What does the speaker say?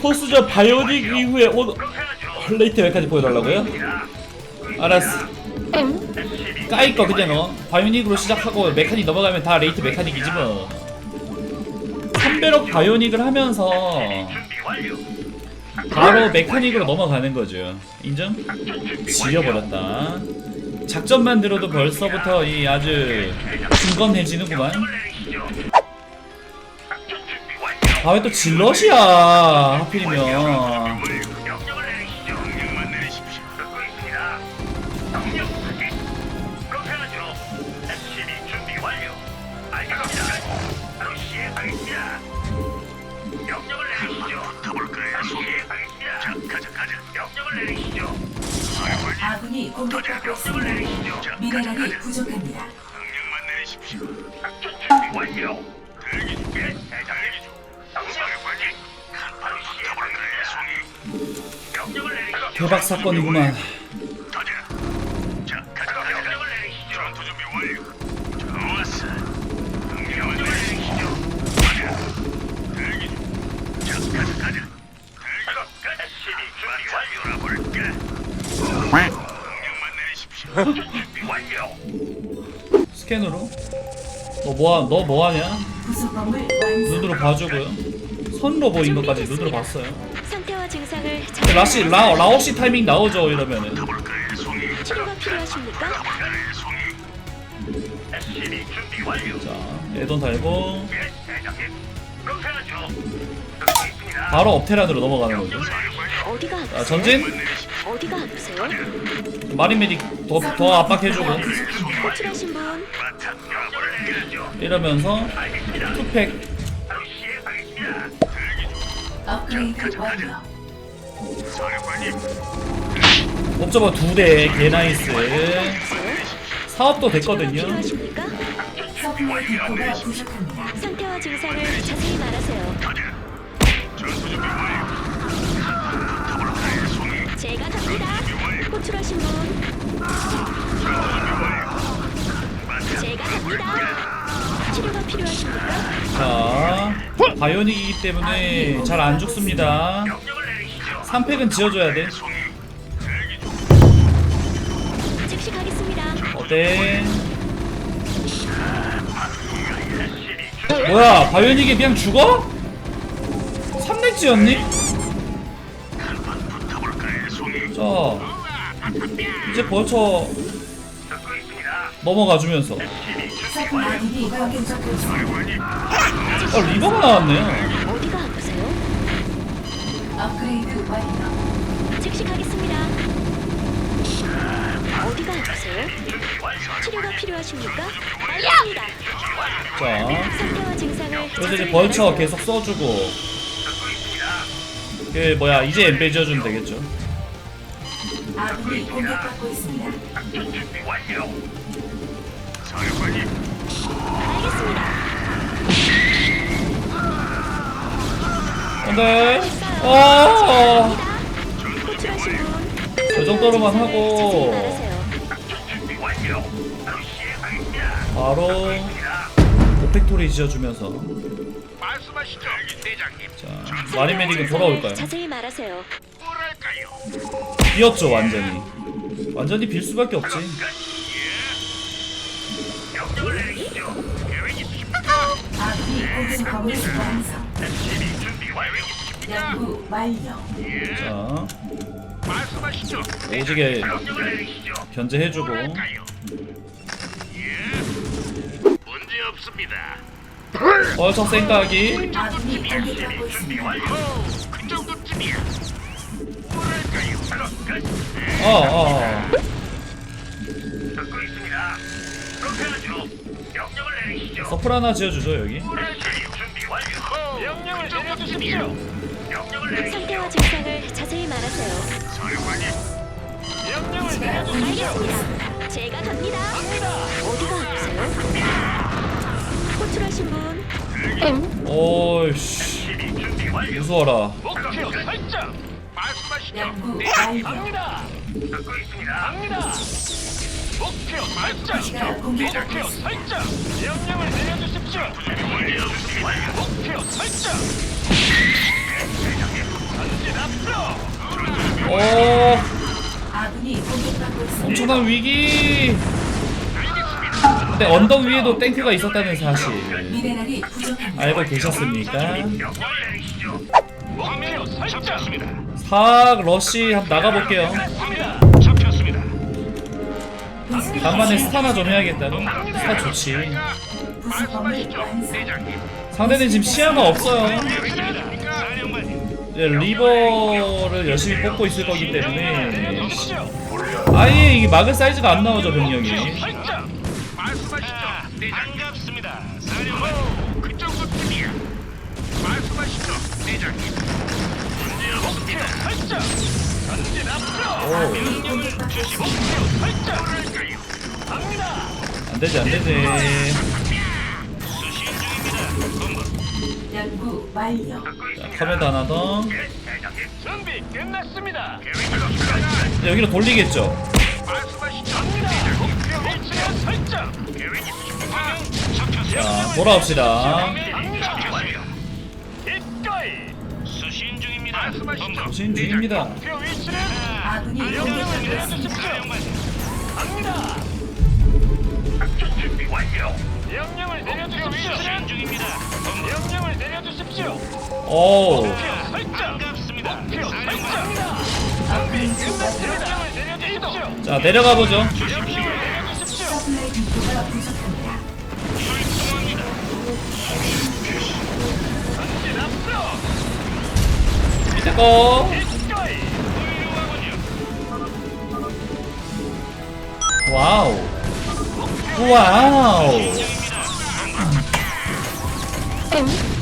토스저 바이오닉 이후에 하죠. 레이트 여기까지 보여달라고요? 자, 알았어 까일 거 그냥 어 바이오닉으로 시작하고 메카닉 넘어가면 다 레이트 메카닉이지 뭐 3배럭 바이오닉을 하면서. 바로 메카닉으로 넘어가는 거죠 인정? 지려버렸다 작전만 들어도 벌써부터 이 아주 중건해지는구만. 아 왜 또 질럿이야 하필이면. 아군이 공격받고 있습니다. 미네랄이. 부족합니다. 명령만 내리십시오. 작전 준비 완료. 대기 중. 예, 대장님. 대박 사건이구만. 스캔으로? 너 뭐하 너 뭐하냐? 눈으로 봐주고요. 선로 보인 것까지 눈으로 봤어요 라시 라 라오시 타이밍 나오죠 이러면은? 치료가 필요하십니까? 자 애돈 달고. 바로 업테란으로 넘어가는 거죠 어디가 자 아프세요? 전진 어디가 아프세요? 마린 메딕 더, 더 압박해주고 호출하신 분. 이러면서. 투팩 바로 시행하겠습니다. 업그레이드 완료. 사령관님, 옵저버 두대 개나이스? 사업도 됐거든요 필요하십니까? 서플라이 디포가 부족합니다. 상태와 증상을 자세히 말하세요. 가자. 전투 준비 완료. 타볼까요, 송이? 제가 갑니다. 호출하신 분 제가 갑니다. 치료가 필요하십니까? 자 바이오닉이기 때문에 잘 안 죽습니다 명령을. 3팩은 지어줘야 돼 송이. 즉시 가겠습니다. 어때? 뭐야 바이오닉이 그냥 죽어? 3넥지였니? 타볼까요, 송이? 자 이제 있습니다. 넘어가 주면서. 아 리버가 아프세요? 업그레이드 완료. 즉시 가겠습니다. 어디가 아프세요? 치료가 필요하십니까? 알겠습니다. 자 상태와 증상을 그래서 이제 말하세요. 계속 써주고. 그 뭐야 이제 엠베 지어주면 되겠죠 아군이 공격받고 있습니다. 알겠습니다. 안돼 어, 호출하신 분그 정도로만 하고. 바로 오펙토리 지어주면서 말씀하시죠, 대장님. 자 마린 메딕은 돌아올까요? 자세히 말하세요. 뭐랄까요? 비었죠 완전히 완전히 빌 수밖에 없지 명령을 내리시죠. 계획 있으십니까? 아군이 공격 준비 완료. 있습니까? 연구 완료. 자 말씀하시죠. 오지게 명령을 내리시죠. 견제해주고 뭐랄까요? 예. 문제 없습니다. 벌처 생각이 아군이 공격받고 준비 있습니다. 완료. 그 정도쯤이야. 뭐랄까요? 작업 끝. 어어 듣고 있습니다. 그렇게 하죠. 명령을 내리시죠. 서플 하나 지어주죠 여기 SCB 준비 완료. 명령을 내려주십시오. 상태와 증상을 자세히 말하세요. 사령관님. 명령을 있습니다. 알겠습니다. 제가 갑니다. 어디가 아프세요? 호출하신 분 준비 완료. 무서워라 목표 설정. 말씀하시죠. 연구 네, 완료. 갑니다. 듣고 있습니다. 갑니다. 목표 설정. 기지가 공격받고 목표. 설정. 명령을 내려주십시오. 준비 완료. 준비 완료. 어. 엄청난 위기 근데 언덕 위에도 탱크가 있었다는 사실. 알고 계셨습니까? 명령을 내리시죠. 목표 설정습니다. 사 러쉬 한번 나가볼게요. 간만에 스타나 좀 해야겠다는 스타 좋지. 상대는 지금 시야가 없어요 이제 리버를 열심히 뽑고 있을 거기 때문에. 아예 이게 막을 사이즈가 안 나오죠 병력이 설정. 말씀하시죠. 대장님. 반갑습니다. 사령관. 그 정도쯤이야. 말씀하시죠. 대장님. 문제 없습니다. 설정. 전진 앞으로. 오 명령을 주시고 설정. 뭐랄까요? 갑니다. 안되지 안되지 수신 중입니다. 연구 완료. 자 카메라 하나 더. 준비 끝났습니다. 계획이 여기로 돌리겠죠? 자. 돌아옵시다 수신 중입니다. 수신 위치는 아군이 명령을 공격받고 있습니다. 갑니다. 작전 준비 완료. 명령을 내려주십시오. 수신 중입니다. 명령을 내려주십시오. 오. 반갑습니다. 목표 설정. 준비 끝났습니다. 명령을 내려주십시오. 자 내려가 보죠 명령을 내려주십시오. 서플라이 디포가 부족합니다. 출동합니다. 전진 앞으로. 밑에 거 기꺼이. 훌륭하군요. 와우 와우 응?